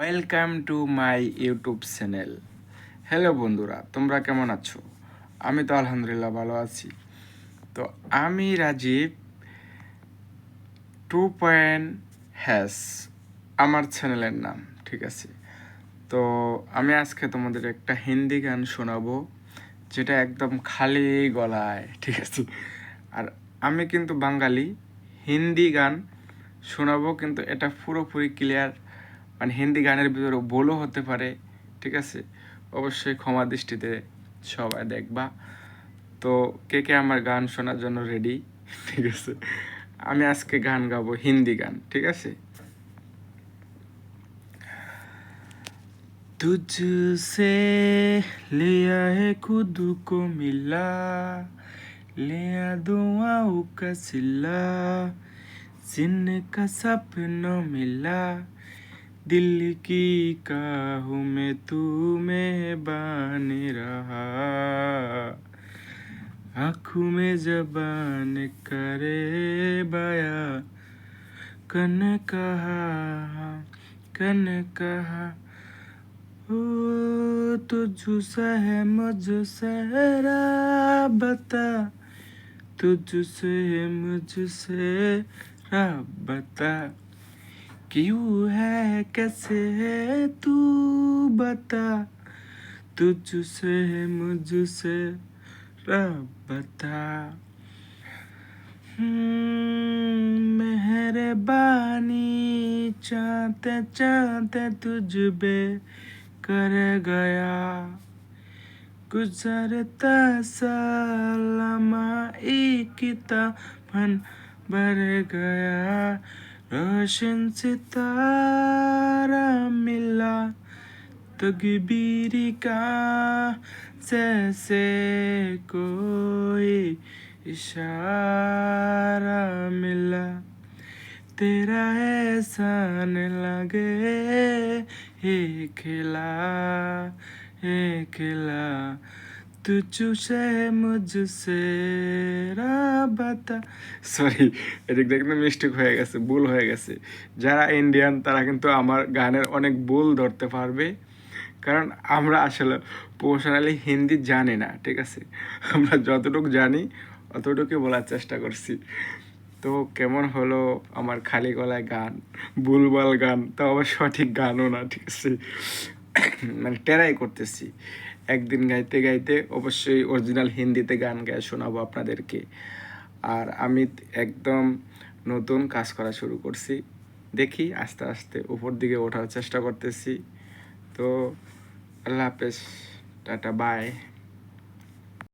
Welcome to my YouTube channel hello বন্ধুরা, তোমরা কেমন আছো? আমি তো আলহামদুলিল্লাহ ভালো আছি। তো আমি রাজীব টু পয়েন্ট হ্যাস আমার চ্যানেলের নাম, ঠিক আছে? তো আমি আজকে তোমাদের একটা হিন্দি গান শোনাবো, যেটা একদম খালি গলায়, ঠিক আছে? আর আমি কিন্তু বাঙালি, হিন্দি গান শোনাবো, কিন্তু এটা পুরোপুরি ক্লিয়ার মানে হিন্দি গানের ভিতরে বলও হতে পারে ঠিক আছে অবশ্যই ক্ষমা দৃষ্টিতে সবাই দেখবা তো কে কে আমার গান শোনার জন্য রেডি ঠিক আছে আমি আজকে গান গাবো হিন্দি গান ঠিক আছে तुझसे लिया है खुद को मिला लिया दुआओं का सिला जिन का सपना मिला दिल की काहू में तू मेहबान रहा। आँखों में जबान करे बया। कन कहा कन कहा, ओ तुझसे है मुझसे बता। तुझसे है मुझसे बता। क्यों है कैसे है तू बता। तुझसे मुझसे बता। हम्म, मेहरबानी चाहते चाहते तुझ बे कर गया। गुजरता सालमा एक फन भर गया। रोशन सितारा मिला, तकबीर का जैसे कोई इशारा मिला। तेरा एहसान लगे हे खिला हे खिला। তুচুসে মুঝসে রাবাতা সরি এদিক দিয়ে কিন্তু মিস্টেক হয়ে গেছে, ভুল হয়ে গেছে। যারা ইন্ডিয়ান তারা কিন্তু আমার গানের অনেক ভুল ধরতে পারবে। কারণ আমরা আসলে প্রফেশনালি হিন্দি জানি না, ঠিক আছে? আমরা যতটুকু জানি অতটুকু বলার চেষ্টা করছি। তো কেমন হলো আমার খালি গলায় গান বুলবাল গান? তো আবার সঠিক গানও না, ঠিক আছে? মানে টেরাই করতেছি। একদিন গাইতে গাইতে অবশ্যই অরিজিনাল হিন্দিতে গান গায়ে শোনাবো আপনাদেরকে। আর আমি একদম নতুন কাজ করা শুরু করছি। দেখি আস্তে আস্তে উপর দিকে ওঠার চেষ্টা করতেছি। তো আল্লাহ হাফেজ, টাটা বাই